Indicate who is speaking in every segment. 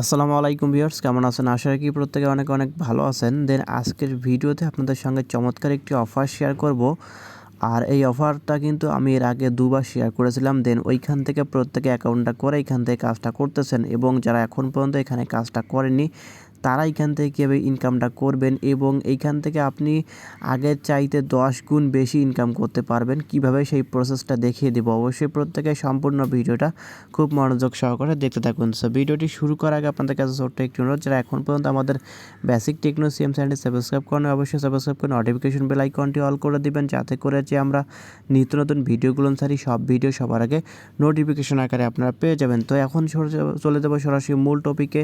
Speaker 1: আসসালামু আলাইকুম ভিউয়ার্স, কেমন আছেন? আশা রাখি প্রত্যেকে অনেক অনেক ভালো আছেন। দেন আজকের ভিডিওতে আপনাদের সঙ্গে চমৎকার একটি অফার শেয়ার করব। আর এই অফারটা কিন্তু আমি এর আগে দুবার শেয়ার করেছিলাম। দেন ওইখান থেকে প্রত্যেকে অ্যাকাউন্টটা করে এখান থেকে কাজটা করতেছেন এবং যারা এখন পর্যন্ত এখানে কাজটা করেনি তারা এখান থেকে কীভাবে ইনকামটা করবেন এবং এইখান থেকে আপনি আগের চাইতে দশ গুণ বেশি ইনকাম করতে পারবেন। কীভাবে সেই প্রসেসটা দেখিয়ে দেবো? অবশ্যই প্রত্যেকে সম্পূর্ণ ভিডিওটা খুব মনোযোগ সহকারে দেখতে থাকুন। সো ভিডিওটি শুরু করার আগে আপনাদের কাছে ছোট্ট একটি অনুরোধ, যারা এখন পর্যন্ত আমাদের বেসিক টেকনো সিএম চ্যানেলটি সাবস্ক্রাইব করেন অবশ্যই সাবস্ক্রাইব করে নোটিফিকেশন বেল আইকনটি অল করে দিবেন, যাতে করে যে আমরা নিত্য নতুন ভিডিওগুলো ছাড়ি সব ভিডিও সবার আগে নোটিফিকেশন আকারে আপনারা পেয়ে যাবেন। তো এখন চলে যাব সরাসরি মূল টপিকে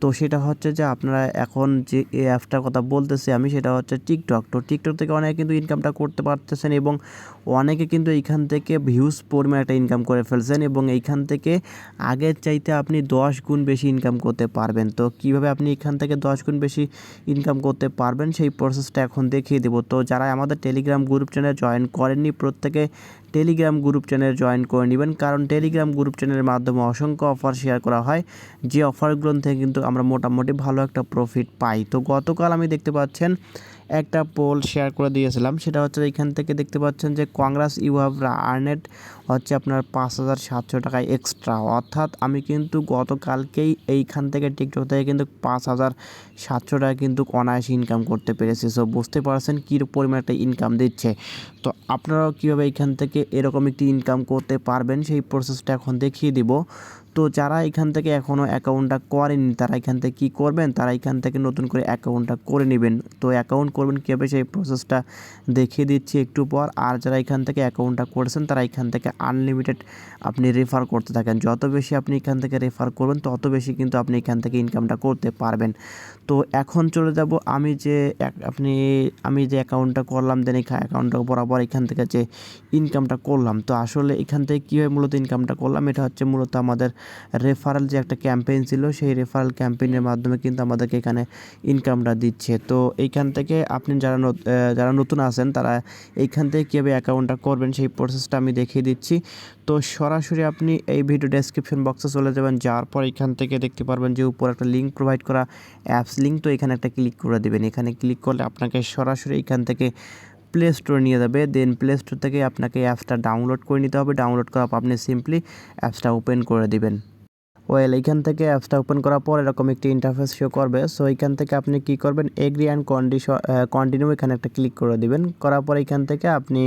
Speaker 1: তো সেটা হচ্ছে যে আপনারা এখন যে এই অ্যাপটার কথা বলতেছি আমি, সেটা হচ্ছে টিকটক তো টিকটক থেকে অনেকে কিন্তু ইনকামটা করতে পারতেছেন এবং অনেকে কিন্তু এইখান থেকে ভিউজ পরিমাণ একটা ইনকাম করে ফেলছেন এবং এইখান থেকে আগের চাইতে আপনি দশ গুণ বেশি ইনকাম করতে পারবেন। তো কীভাবে আপনি এখান থেকে দশ গুণ বেশি ইনকাম করতে পারবেন, সেই প্রসেসটা এখন দেখিয়ে দেবো। তো যারা আমাদের টেলিগ্রাম গ্রুপ চ্যানেল জয়েন করেননি, প্রত্যেকে টেলিগ্রাম গ্রুপ চ্যানেল জয়েন করে নেবেন। কারণ টেলিগ্রাম গ্রুপ চ্যানেলের মাধ্যমে অসংখ্য অফার শেয়ার করা হয়। যে অফারগুলো থেকে কিন্তু আমরা মোটামুটি ভালো একটা প্রফিট পাই। তো গতকাল আমি দেখতে পাচ্ছেন একটা পোল শেয়ার করে দিয়েছিলাম। সেটা হচ্ছে এখান থেকে দেখতে পাচ্ছেন যে কংগ্রেস, ইউ হ্যাভ আর্নেড হচ্ছে আপনার পাঁচ হাজার সাতশো টাকায় এক্সট্রা। অর্থাৎ আমি কিন্তু গতকালকেই এইখান থেকে টিকটক থেকে কিন্তু পাঁচ হাজার সাতশো টাকা কিন্তু অনায়াসে ইনকাম করতে পেরেছি। সো বুঝতে পারছেন কী পরিমাণ একটা ইনকাম দিচ্ছে। তো আপনারাও কীভাবে এখান থেকে এরকম একটি ইনকাম করতে পারবেন সেই প্রসেসটা এখন দেখিয়ে দিব। তো যারা এখান থেকে এখনও অ্যাকাউন্টটা করেনি তারা এখান থেকে কী করবেন? তারা এখান থেকে নতুন করে অ্যাকাউন্টটা করে নেবেন। তো অ্যাকাউন্ট করবেন। কীভাবে সেই প্রসেসটা দেখিয়ে দিচ্ছি একটু পর। আর যারা এখান থেকে অ্যাকাউন্টটা করেছেন, তারা এখান থেকে আনলিমিটেড আপনি রেফার করতে থাকেন। যত বেশি আপনি এখান থেকে রেফার করবেন, তত বেশি কিন্তু আপনি এখান থেকে ইনকামটা করতে পারবেন। তো এখন চলে যাব আমি যে আপনি, আমি যে অ্যাকাউন্টটা করলাম দেন অ্যাকাউন্টটা বরাবর এখান থেকে যে ইনকামটা করলাম। তো আসলে এখান থেকে কীভাবে মূলত ইনকামটা করলাম, এটা হচ্ছে মূলত আমাদের রেফারেল যে একটা ক্যাম্পেইন ছিল, সেই রেফারেল ক্যাম্পেইনের মাধ্যমে কিন্তু আমাদেরকে এখানে ইনকামটা দিচ্ছে। তো এইখান থেকে আপনি যারা যারা নতুন আছেন, তারা এইখান থেকে কীভাবে অ্যাকাউন্টটা করবেন সেই প্রসেসটা আমি দেখিয়ে দিচ্ছি। তো সরাসরি আপনি এই ভিডিও ডেসক্রিপশন বক্সে চলে যাবেন, যাওয়ার পর এখান থেকে দেখতে পারবেন যে উপর একটা লিঙ্ক প্রোভাইড করা অ্যাপস লিঙ্ক তো এখানে একটা ক্লিক করে দেবেন। এখানে ক্লিক করলে আপনাকে সরাসরি এখান থেকে প্লে স্টোরে নিয়ে যাবে। দেন প্লে স্টোর থেকে আপনাকে অ্যাপসটা ডাউনলোড করে নিতে হবে। ডাউনলোড করার পর আপনি সিম্পলি অ্যাপসটা ওপেন করে দিবেন। ওয়েল এইখান থেকে অ্যাপসটা ওপেন করার পর এরকম একটি ইন্টারফেস শো করবে। সো এইখান থেকে আপনি কি করবেন? এগ্রি অ্যান্ড কন্ডিশন কন্টিনিউ এখানে একটা ক্লিক করে দিবেন। করার পর এখান থেকে আপনি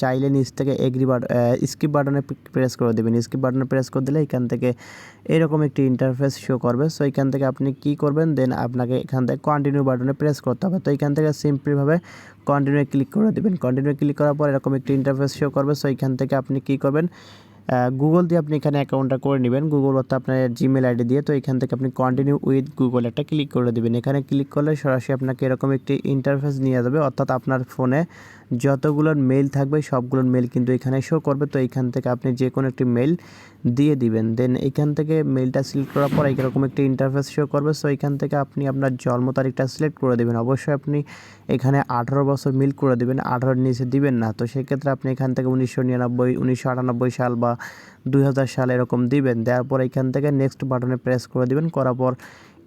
Speaker 1: চাইলে নিচ থেকে এগ্রি বাট স্কিপ বাটনে প্রেস করে দেবেন। স্কিপ বাটনে প্রেস করে দিলে এখান থেকে এরকম একটি ইন্টারফেস শো করবে। সো এখান থেকে আপনি কি করবেন? দেন আপনাকে এখান থেকে কন্টিনিউ বাটনে প্রেস করতে হবে। তো এখান থেকে সিম্পলিভাবে কন্টিনিউ ক্লিক করে দেবেন। কন্টিনিউ ক্লিক করার পর এরকম একটি ইন্টারফেস শো করবে। সো এখান থেকে আপনি কি করবেন? গুগল দিয়ে আপনি এখানে অ্যাকাউন্টটা করে নেবেন। গুগল অর্থাৎ আপনার জিমেল আইডি দিয়ে। তো এখান থেকে আপনি কন্টিনিউ উইথ গুগল একটা ক্লিক করে দেবেন। এখানে ক্লিক করলে সরাসরি আপনাকে এরকম একটি ইন্টারফেস নিয়ে যাবে। অর্থাৎ আপনার ফোনে যতগুলোর মেল থাকবে, সবগুলোর মেল কিন্তু এখানে শো করবে। তো এখান থেকে আপনি যে কোনো একটি মেল দিয়ে দিবেন। দেন এখান থেকে মেলটা সিলেক্ট করার পর এইরকম একটি ইন্টারফেস শো করবে। সো এখান থেকে আপনি আপনার জন্ম তারিখটা সিলেক্ট করে দেবেন। অবশ্যই আপনি এখানে আঠারো বছর মিল করে দেবেন। আঠারোর নিচে দিবেন না। তো সেক্ষেত্রে আপনি এখান থেকে উনিশশো নিরানব্বই, উনিশশো আটানব্বই সাল বা দুই হাজার সাল এরকম দিবেন। দেওয়ার পর এখান থেকে নেক্সট বাটনে প্রেস করে দিবেন। করার পর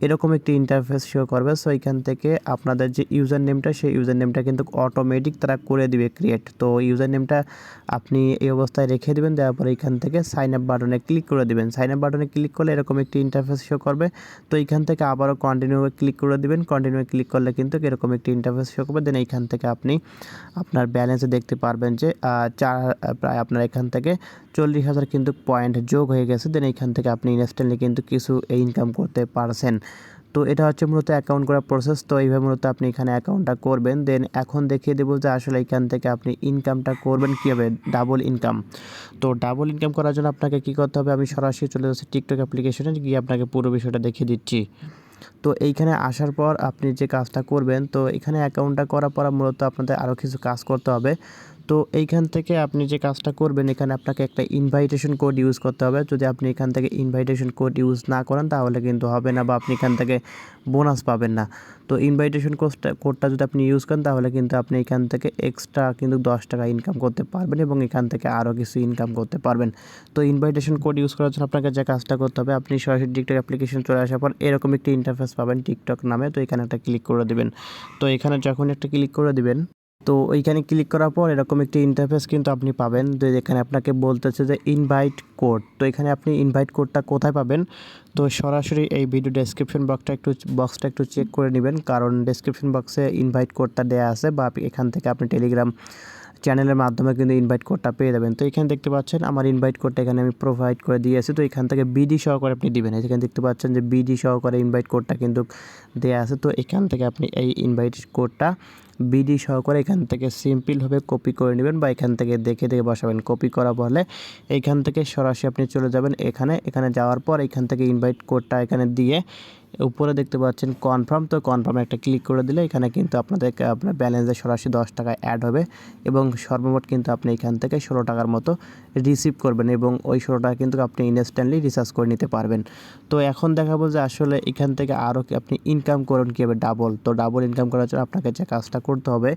Speaker 1: এরকম একটি ইন্টারফেস শো করবে। সো এখান থেকে আপনাদের যে ইউজার নেমটা সেই ইউজার নেমটা কিন্তু অটোমেটিক তারা করে দিবে ক্রিয়েট তো ইউজার নেমটা আপনি এই অবস্থায় রেখে দেবেন, দেওয়ার পরে এখান থেকে সাইন আপ বাটনে ক্লিক করে দেবেন। সাইন আপ বাটনে ক্লিক করলে এরকম একটি ইন্টারফেস শো করবে। তো এখান থেকে আবারও কন্টিনিউ ক্লিক করে দেবেন। কন্টিনিউ ক্লিক করলে কিন্তু এরকম একটি ইন্টারফেস শো করবে। দেন এইখান থেকে আপনি আপনার ব্যালেন্সে দেখতে পারবেন যে চার প্রায় আপনার এখান থেকে চল্লিশ হাজার কিন্তু পয়েন্ট যোগ হয়ে গেছে। দেন এইখান থেকে আপনি ইনস্ট্যান্টলি কিন্তু কিছু ইনকাম করতে পারছেন। তো এটা হচ্ছে মূলত অ্যাকাউন্ট করার প্রসেস তো এইভাবে মূলত আপনি এখানে অ্যাকাউন্টটা করবেন। দেন এখন দেখিয়ে দেবো যে আসলে এখান থেকে আপনি ইনকামটা করবেন কীভাবে? ডাবল ইনকাম তো ডাবল ইনকাম করার জন্য আপনাকে কী করতে হবে? আমি সরাসরি চলে যাচ্ছি টিকটক অ্যাপ্লিকেশনে গিয়ে আপনাকে পুরো বিষয়টা দেখিয়ে দিচ্ছি। তো এইখানে আসার পর আপনি যে কাজটা করবেন, তো এখানে অ্যাকাউন্টটা করার পর মূলত আপনাদের আরও কিছু কাজ করতে হবে। তো এইখান থেকে আপনি যে কাজটা করবেন, এখানে আপনাকে একটা ইনভাইটেশন কোড ইউজ করতে হবে। যদি আপনি এখান থেকে ইনভাইটেশন কোড ইউজ না করেন, তাহলে কিন্তু হবে না বা আপনি এখান থেকে বোনাস পাবেন না। তো ইনভাইটেশন কোডটা কোডটা যদি আপনি ইউজ করেন, তাহলে কিন্তু আপনি এখান থেকে এক্সট্রা কিন্তু দশ টাকা ইনকাম করতে পারবেন এবং এখান থেকে আরও কিছু ইনকাম করতে পারবেন। তো ইনভাইটেশন কোড ইউজ করার জন্য আপনাকে যে কাজটা করতে হবে, আপনি সরাসরি টিকটক অ্যাপ্লিকেশন চলে আসার পর এরকম একটি ইন্টারফেস পাবেন টিকটক নামে। তো এখানে একটা ক্লিক করে দেবেন। তো এখানে যখন একটা ক্লিক করে দিবেন তো ওইখানে ক্লিক করার পর এরকম একটি ইন্টারফেস কিন্তু আপনি পাবেন। তো এখানে আপনাকে বলতেছে যে ইনভাইট কোড তো এখানে আপনি ইনভাইট কোডটা কোথায় পাবেন? তো সরাসরি এই ভিডিও ডেসক্রিপশন বক্সটা একটু বক্সটা একটু চেক করে নেবেন। কারণ ডেসক্রিপশন বক্সে ইনভাইট কোডটা দেওয়া আছে বা এখান থেকে আপনি টেলিগ্রাম চ্যানেলের মাধ্যমে কিন্তু ইনভাইট কোডটা পেয়ে যাবেন। তো এখানে দেখতে পাচ্ছেন আমার ইনভাইট কোডটা এখানে আমি প্রোভাইড করে দিয়েছি। তো এখান থেকে বিডি সহকারে আপনি দিবেন। এখানে দেখতে পাচ্ছেন যে বিডি সহকারে ইনভাইট কোডটা কিন্তু দেওয়া আছে। তো এখান থেকে আপনি এই ইনভাইট কোডটা বিডি সহকারে এখান থেকে সিম্পলভাবে কপি করে নেবেন বা এখান থেকে দেখে দেখে বসাবেন। কপি করা বলে এখান থেকে সরাসরি আপনি চলে যাবেন এখানে। এখানে যাওয়ার পর এখান থেকে ইনভাইট কোডটা এখানে দিয়ে উপরে দেখতে পাচ্ছেন কনফার্ম তো কনফার্মে একটা ক্লিক করে দিলে এখানে কিন্তু আপনাদের আপনার ব্যালেন্সে সরাসরি দশ টাকা অ্যাড হবে এবং সর্বমোট কিন্তু আপনি এখান থেকে ষোলো টাকার মতো রিসিভ করবেন এবং ওই ষোলো টাকা কিন্তু আপনি ইনস্ট্যান্টলি রিচার্জ করে নিতে পারবেন। তো এখন দেখাবো যে আসলে এখান থেকে আরও আপনি ইনকাম করুন কীভাবে ডাবল তো ডাবল ইনকাম করার জন্য আপনাকে যে কাজটা করতে হবে।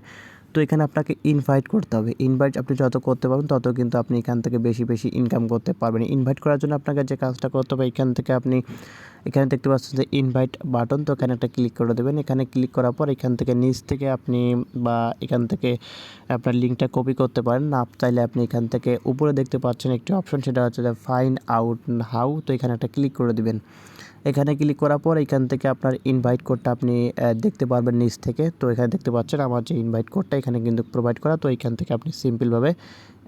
Speaker 1: তো এখানে আপনাকে ইনভাইট করতে হবে। ইনভাইট আপনি যত করতে পারবেন, তত কিন্তু আপনি এখান থেকে বেশি বেশি ইনকাম করতে পারবেন। ইনভাইট করার জন্য আপনাকে যে কাজটা করতে হবে, এখান থেকে আপনি, এখানে দেখতে পাচ্ছেন যে ইনভাইট বাটন তো এখানে একটা ক্লিক করে দেবেন। এখানে ক্লিক করার পর এখান থেকে নিচ থেকে আপনি বা এখান থেকে আপনার লিঙ্কটা কপি করতে পারেন। না চাইলে আপনি এখান থেকে উপরে দেখতে পাচ্ছেন একটি অপশন সেটা হচ্ছে ফাইন আউট হাউ তো এখানে একটা ক্লিক করে দিবেন। এখানে ক্লিক করার পর এখান থেকে আপনার ইনভাইট কোডটা আপনি দেখতে পারবেন নিচ থেকে। তো এখানে দেখতে পাচ্ছেন আমার যে ইনভাইট কোডটা এখানে কিন্তু প্রোভাইড করা। তো এখান থেকে আপনি সিম্পলভাবে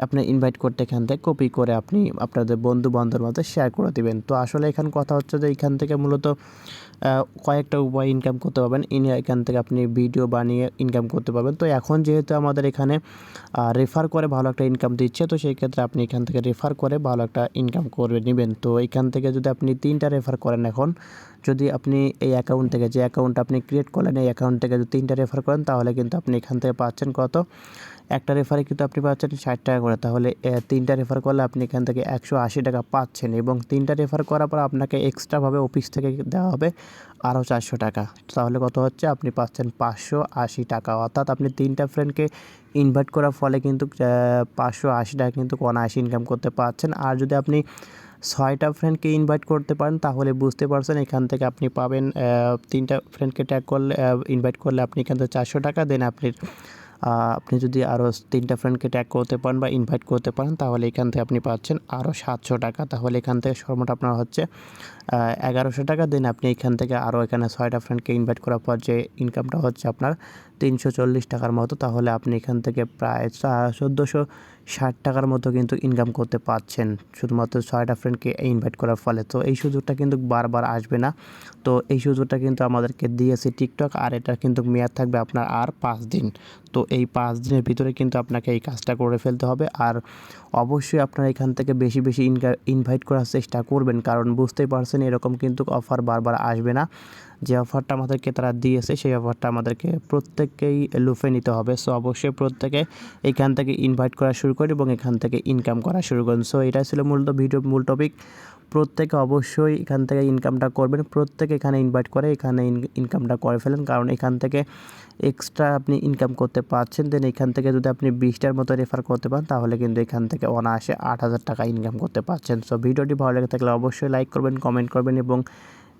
Speaker 1: আপনার ইনভাইট কোডটা এখান থেকে কপি করে আপনি আপনাদের বন্ধু বান্ধবের মধ্যে শেয়ার করে দেবেন। তো আসলে এখান কথা হচ্ছে যে এখান থেকে মূলত কয়েকটা উপায় ইনকাম করতে পারবেন। ইন এখান থেকে আপনি ভিডিও বানিয়ে ইনকাম করতে পারবেন। তো এখন যেহেতু আমাদের এখানে রেফার করে ভালো একটা ইনকাম দিচ্ছে, তো সেই ক্ষেত্রে আপনি এখান থেকে রেফার করে ভালো একটা ইনকাম করে নেবেন। তো এখান থেকে যদি আপনি তিনটা রেফার করেন এখন, যদি আপনি এই অ্যাকাউন্ট থেকে, যে অ্যাকাউন্ট আপনি ক্রিয়েট করলেন, এই অ্যাকাউন্ট থেকে যদি তিনটা রেফার করেন, তাহলে কিন্তু আপনি এখান থেকে পাচ্ছেন কত? একটা রেফারে কিন্তু আপনি পাচ্ছেন ষাট টাকা করে। তাহলে তিনটা রেফার করলে আপনি এখান থেকে একশো আশি টাকা পাচ্ছেন এবং তিনটা রেফার করার পর আপনাকে এক্সট্রাভাবে অফিস থেকে দেওয়া হবে আরও চারশো টাকা। তাহলে কত হচ্ছে? আপনি পাচ্ছেন পাঁচশো আশি টাকা। অর্থাৎ আপনি তিনটা ফ্রেন্ডকে ইনভাইট করার ফলে কিন্তু পাঁচশো আশি টাকা কিন্তু অনায়াসে ইনকাম করতে পারছেন আর যদি আপনি ছয়টা ফ্রেন্ডকে ইনভাইট করতে পারেন, তাহলে বুঝতে পারছেন এখান থেকে আপনি পাবেন তিনটা ফ্রেন্ডকে ট্যাগ করলে ইনভাইট করলে আপনি এখান থেকে চারশো টাকা দেন আপনি আপনি যদি আরও তিনটা ফ্রেন্ডকে ট্যাগ করতে পারেন বা ইনভাইট করতে পারেন, তাহলে এখান থেকে আপনি পাচ্ছেন আরও সাতশো টাকা। তাহলে এখান থেকে সর্বমোট আপনার হচ্ছে এগারোশো টাকা দেন আপনি এখান থেকে আরও এখানে ছয়টা ফ্রেন্ডকে ইনভাইট করার পর যে ইনকামটা হচ্ছে আপনার তিনশো চল্লিশ টাকার মতো, তাহলে আপনি এখান থেকে প্রায় চোদ্দোশো ষাট টাকার মতো কিন্তু ইনকাম করতে পারছেন। শুধুমাত্র ছয়টা ফ্রেন্ডকে ইনভাইট করার ফলে। তো এই সুযোগটা কিন্তু বারবার আসবে না। তো এই সুযোগটা কিন্তু আমাদেরকে দিয়েছে টিকটক আর এটা কিন্তু মেয়াদ থাকবে আপনার আর পাঁচ দিন। তো এই পাঁচ দিনের ভিতরে কিন্তু আপনাকে এই কাজটা করে ফেলতে হবে। আর অবশ্যই আপনারা এখান থেকে বেশি বেশি ইনভাইট করার চেষ্টা করবেন। কারণ বুঝতেই পারছেন এরকম কিন্তু অফার বারবার আসবে না। যে অফারটা আমাদেরকে তারা দিয়েছে, সেই অফারটা আমাদেরকে প্রত্যেককেই লুফে নিতে হবে। সো অবশ্যই প্রত্যেকে এখান থেকে ইনভাইট করা শুরু করি এবং এখান থেকে ইনকাম করা শুরু করেন সো এটা ছিল মূলত ভিডিও মূল টপিক প্রত্যেকে অবশ্যই এখান থেকে ইনকামটা করবেন। প্রত্যেকে এখানে ইনভাইট করে এখানে ইনকামটা করে ফেলেন। কারণ এখান থেকে এক্সট্রা আপনি ইনকাম করতে পারছেন। দেন এখান থেকে যদি আপনি বিশটার মতো রেফার করতে পারেন, তাহলে কিন্তু এখান থেকে অনায়াসে আট হাজার টাকা ইনকাম করতে পারছেন। সো ভিডিওটি ভালো লেগে থাকলে অবশ্যই লাইক করবেন কমেন্ট করবেন এবং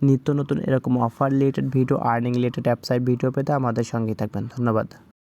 Speaker 1: নিত্য নতুন এরকম offer related video earning related app site video পেতে আমাদের সঙ্গেই থাকবেন। ধন্যবাদ।